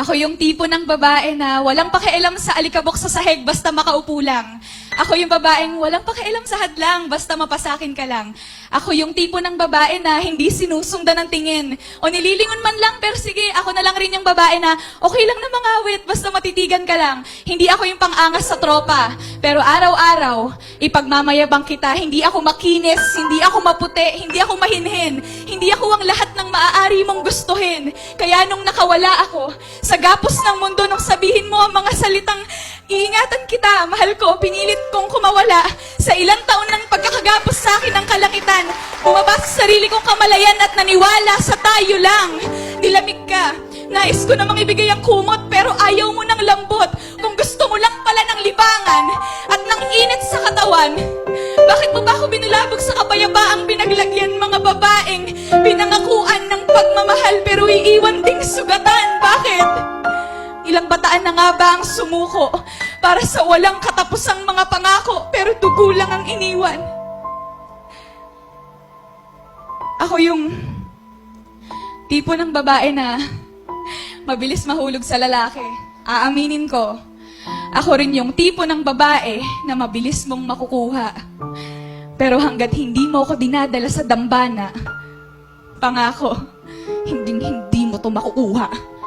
Ako yung tipo ng babae na walang pakialam sa alikabok sa sahig basta makaupo lang. Ako yung babaeng walang pakialam sa hadlang basta mapasakin ka lang. Ako yung tipo ng babae na hindi sinusundan ng tingin. O nililingon man lang, pero sige, ako na lang rin yung babae na okay lang na mangawit basta matitigan ka lang. Hindi ako yung pangangas sa tropa. Pero araw-araw, ipagmamayabang kita, hindi ako makinis, hindi ako maputi, hindi ako mahinhin, hindi ako ang lahat ng maaari mong gustuhin. Kaya nung nakawala ako, sa gapos ng mundo nung sabihin mo ang mga salitang, iingatan kita, mahal ko, pinilit kong kumawala. Sa ilang taon ng pagkakagapos sa akin ng kalangitan, bumaba sa sarili kong kamalayan at naniwala sa tayo lang. Nilamig ka. Nais ko namang ibigay ang kumot pero ayaw mo ng lambot. Kung gusto mo lang pala ng libangan at ng init sa katawan, bakit mo ba ako binulabog sa kapayabaang pinaglagyan mga babaeng pinangakuan ng pagmamahal Ilang bataan na nga ba ang sumuko para sa walang katapusang mga pangako pero dugo lang ang iniwan? Ako yung tipo ng babae na mabilis mahulog sa lalaki. Aaminin ko, ako rin yung tipo ng babae na mabilis mong makukuha. Pero hanggat hindi mo ako dinadala sa dambana, pangako, hindi hindi mo to makukuha.